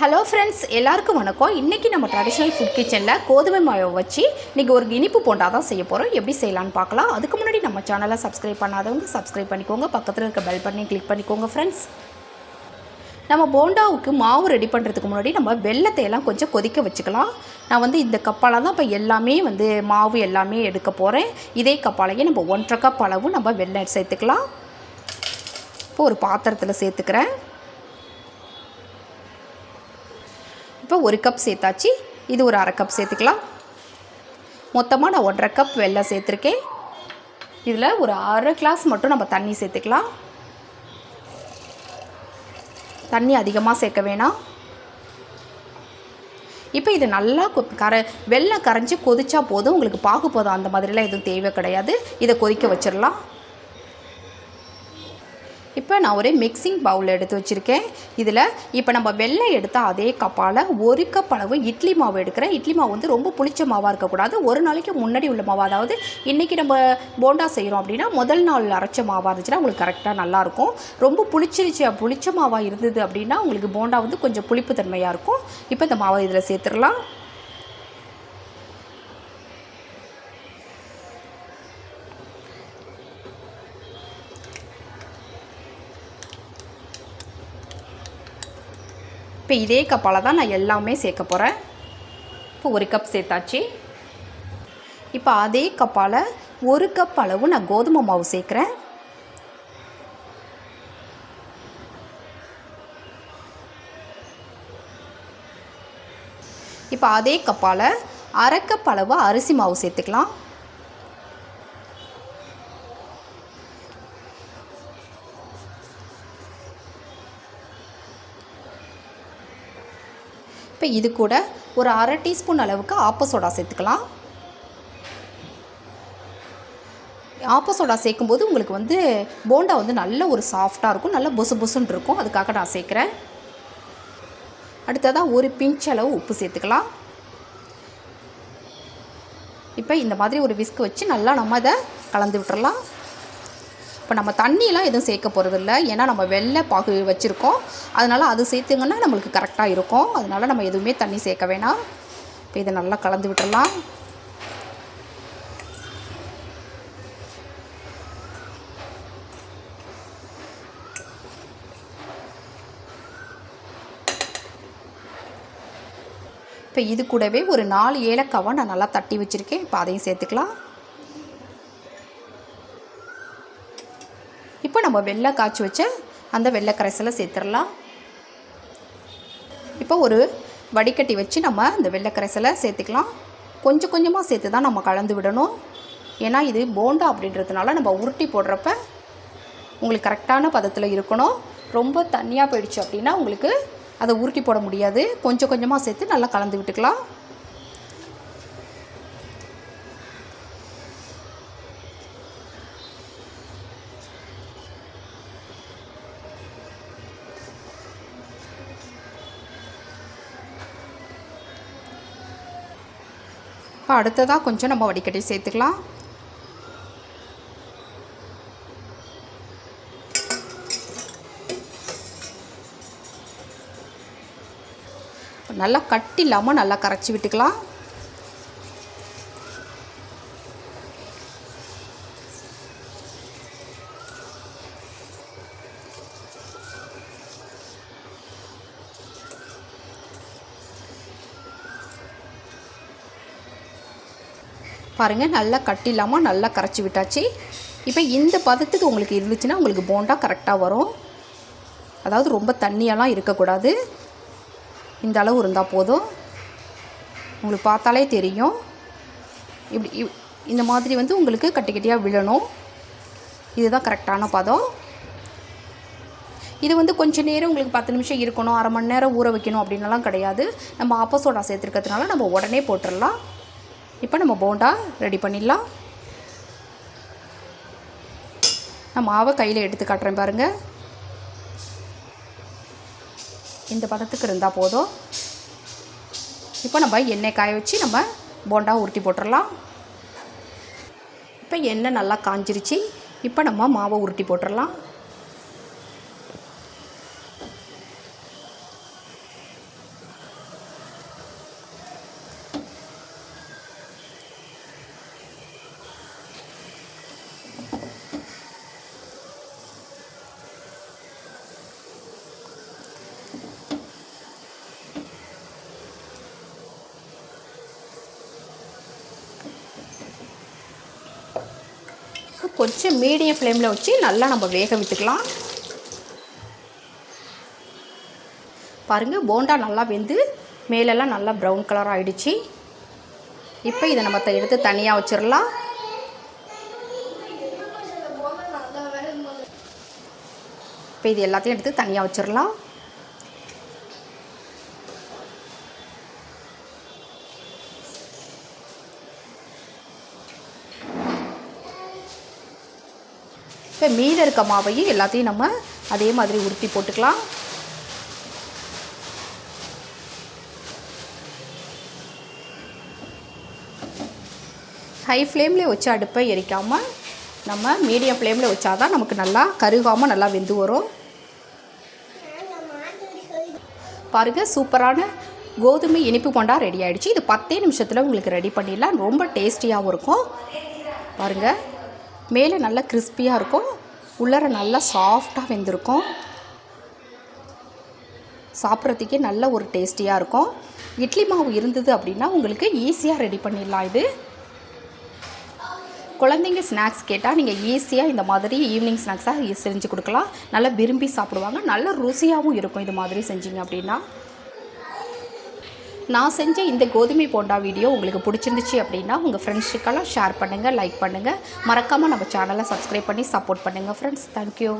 Hello friends எல்லாருக்கும் வணக்கம். இன்றைக்கி நம்ம ட்ரெடிஷ்னல் ஃபுட் கிச்சனில் கோதுமை மாவை வச்சு இன்றைக்கி ஒரு இனிப்பு போண்டா தான் செய்ய போகிறோம் எப்படி செய்யலான்னு பார்க்கலாம். அதுக்கு முன்னாடி நம்ம சேனலை சப்ஸ்கிரைப் பண்ணாதவங்க சப்ஸ்கிரைப் பண்ணிக்கோங்க. பக்கத்தில் இருக்க பெல் பண்ணி கிளிக் பண்ணிக்கோங்க ஃப்ரெண்ட்ஸ் நம்ம போண்டாவுக்கு மாவு ரெடி பண்ணுறதுக்கு முன்னாடி நம்ம வெள்ளத்தை எல்லாம் கொஞ்சம் கொதிக்க வச்சுக்கலாம். நான் வந்து இந்த கப்பால் தான் இப்போ எல்லாமே வந்து மாவு எல்லாமே எடுக்க போகிறேன் இதே கப்பாலையே நம்ம ஒன்றரை கப் அளவு நம்ம வெள்ளம் சேர்த்துக்கலாம். இப்போ ஒரு பாத்திரத்தில் சேர்த்துக்கிறேன். இப்போ ஒரு கப் சேர்த்தாச்சு. இது ஒரு அரை கப் சேர்த்துக்கலாம். மொத்தமாக நான் ஒன்றரை கப் வெள்ளை சேர்த்துருக்கேன். இதில் ஒரு அரை கிளாஸ் மட்டும் நம்ம தண்ணி சேர்த்துக்கலாம். தண்ணி அதிகமாக சேர்க்க வேணாம். இப்போ இது நல்லா கொ- கர வெள்ளம் கரைஞ்சி கொதிச்சா போதும். உங்களுக்கு பாகு போதும். அந்த மாதிரிலாம் எதுவும் தேவை கிடையாது. இதை கொதிக்க வச்சிடலாம். இப்போ நான் ஒரு மிக்சிங் பவுல் எடுத்து வச்சுருக்கேன். இதில் இப்போ நம்ம வெள்ளை எடுத்த அதே கப்பால் ஒரு கப் அளவு இட்லி மாவு எடுக்கிறேன். இட்லி மாவு வந்து ரொம்ப புளிச்ச மாவாக இருக்கக்கூடாது. ஒரு நாளைக்கு முன்னாடி உள்ள மாவு. அதாவது இன்றைக்கி நம்ம போண்டா செய்கிறோம் அப்படின்னா முதல் நாள் அரைச்ச மாவாக இருந்துச்சுன்னா உங்களுக்கு கரெக்டாக நல்லாயிருக்கும் ரொம்ப புளிச்சிருச்சு புளிச்ச மாவாக இருந்தது அப்படின்னா உங்களுக்கு போண்டா வந்து கொஞ்சம் புளிப்பு தன்மையாக இருக்கும். இப்போ இந்த மாவை இதில் சேர்த்துடலாம். இப்போ இதே கப்பால் தான் நான் எல்லாமே சேர்க்க போகிறேன் இப்போ ஒரு கப் சேர்த்தாச்சு. இப்போ அதே கப்பால் ஒரு கப் அளவு நான் கோதுமை மாவு சேர்க்குறேன். இப்போ அதே கப்பால் அரை கப் அளவு அரிசி மாவு சேர்த்துக்கலாம். இப்போ இது கூட ஒரு அரை டீஸ்பூன் அளவுக்கு ஆப்ப சோடா சேர்த்துக்கலாம். ஆப்ப சோடா சேர்க்கும்போது உங்களுக்கு வந்து போண்டா வந்து நல்ல ஒரு சாஃப்டாக இருக்கும். நல்ல பொசு பொசுன்னு இருக்கும். அதுக்காக நான் சேர்க்குறேன். அடுத்ததாக ஒரு பிஞ்ச் அளவு உப்பு சேர்த்துக்கலாம். இப்போ இந்த மாதிரி ஒரு விஸ்க் வச்சு நல்லா நம்ம இதை கலந்து விட்டுறலாம். இப்போ நம்ம தண்ணியெலாம் எதுவும் சேர்க்க போகிறதில்ல ஏன்னா நம்ம வெள்ளை பாகு வச்சுருக்கோம். அதனால் அது சேர்த்துங்கன்னா நம்மளுக்கு கரெக்டாக இருக்கும். அதனால் நம்ம எதுவுமே தண்ணி சேர்க்க வேணாம். இப்போ இதை நல்லா கலந்து விட்டுடலாம். இப்போ இது கூடவே ஒரு நாலு ஏலக்காவை நான் நல்லா தட்டி வச்சுருக்கேன். இப்போ அதையும் சேர்த்துக்கலாம். இப்போ நம்ம வெள்ளை காய்ச்சி வச்ச அந்த வெள்ளை கரைசலை சேர்த்துடலாம். இப்போ ஒரு வடிகட்டி வச்சு நம்ம இந்த வெள்ளை கரைசலை சேர்த்துக்கலாம். கொஞ்சம் கொஞ்சமாக சேர்த்து தான் நம்ம கலந்து விடணும். ஏன்னா இது போண்டா அப்படின்றதுனால நம்ம உருட்டி போடுறப்ப உங்களுக்கு கரெக்டான பதத்தில் இருக்கணும். ரொம்ப தண்ணியாக போயிடுச்சு அப்படின்னா உங்களுக்கு அதை உருட்டி போட முடியாது. கொஞ்சம் கொஞ்சமாக சேர்த்து நல்லா கலந்து விட்டுக்கலாம். இப்போ அடுத்ததாக கொஞ்சம் நம்ம வடிகட்டி சேர்த்துக்கலாம். நல்லா கட்டி இல்லாமல் நல்லா கரைச்சி விட்டுக்கலாம். பாருங்கள் நல்லா கட்டி இல்லாமல் நல்லா கரைச்சி விட்டாச்சு. இப்போ இந்த பதத்துக்கு உங்களுக்கு இருந்துச்சுன்னா உங்களுக்கு போண்டா கரெக்டாக வரும். அதாவது ரொம்ப தண்ணியெல்லாம் இருக்கக்கூடாது. இந்த அளவு இருந்தால் போதும். உங்களுக்கு பார்த்தாலே தெரியும். இப்படி இவ்- இந்த மாதிரி வந்து உங்களுக்கு கட்டி கட்டியாக விழணும். இதுதான் கரெக்டான பதம். இது வந்து கொஞ்சம் நேரம் உங்களுக்கு பத்து நிமிஷம் இருக்கணும் அரை மணி நேரம் ஊற வைக்கணும் அப்படின்னுலாம் கிடையாது. நம்ம ஆப்போசோடா சேர்த்துருக்கிறதுனால நம்ம உடனே போட்டுடலாம் இப்போ நம்ம போண்டா ரெடி பண்ணிடலாம். நான் மாவை கையில் எடுத்து காட்டுறேன் பாருங்கள் இந்த பதத்துக்கு இருந்தால் போதும். இப்போ நம்ம எண்ணெய் காய வச்சு நம்ம போண்டா உருட்டி போட்டுடலாம். இப்போ எண்ணெய் நல்லா காஞ்சிருச்சு. இப்போ நம்ம மாவை உருட்டி போட்டுடலாம். கொஞ்சம் மீடியம் ஃப்ளேமில் வச்சு நல்லா நம்ம வேக விட்டுக்கலாம். பாருங்கள் போண்டா நல்லா வெந்து மேலெல்லாம் நல்லா ப்ரௌன் கலர் ஆகிடுச்சு இப்போ இதை நம்ம எடுத்து தனியாக வச்சிடலாம். இப்போ இது எல்லாத்தையும் எடுத்து தனியாக வச்சிடலாம். இப்போ மீத இருக்க மாவையும் எல்லாத்தையும் நம்ம அதே மாதிரி உருட்டி போட்டுக்கலாம். ஹை ஃப்ளேமில் வச்சு அடுப்பை எரிக்காமல் நம்ம மீடியம் ஃப்ளேமில் வச்சா தான் நமக்கு நல்லா கருகாமல் நல்லா வெந்து வரும். பாருங்கள் சூப்பரான கோதுமை இனிப்பு கொண்டா ரெடி ஆகிடுச்சு இது பத்தே நிமிஷத்தில் உங்களுக்கு ரெடி பண்ணிடலாம். ரொம்ப டேஸ்டியாகவும் இருக்கும். பாருங்கள் மேலே நல்லா கிறிஸ்பியாக இருக்கும். உள்ளார நல்லா சாஃப்டாக வெந்திருக்கும். சாப்பிட்றதுக்கே நல்ல ஒரு டேஸ்டியாக இருக்கும். இட்லி மாவு இருந்தது அப்படின்னா உங்களுக்கு ஈஸியாக ரெடி பண்ணிடலாம் இது. குழந்தைங்க ஸ்நாக்ஸ் கேட்டால் நீங்கள் ஈஸியாக இந்த மாதிரி ஈவினிங் ஸ்நாக்ஸாக செஞ்சு கொடுக்கலாம். நல்லா விரும்பி சாப்பிடுவாங்க. நல்ல ருசியாகவும் இருக்கும் இது மாதிரி செஞ்சீங்க அப்படின்னா. நான் செஞ்ச இந்த கோதுமை போண்டா வீடியோ உங்களுக்கு பிடிச்சிருந்துச்சு அப்படின்னா உங்கள் ஃப்ரெண்ட்ஸுக்கெல்லாம் ஷேர் பண்ணுங்கள் லைக் பண்ணுங்கள் மறக்காமல் நம்ம சேனலை சப்ஸ்கிரைப் பண்ணி சப்போர்ட் பண்ணுங்கள் ஃப்ரெண்ட்ஸ் தேங்க்யூ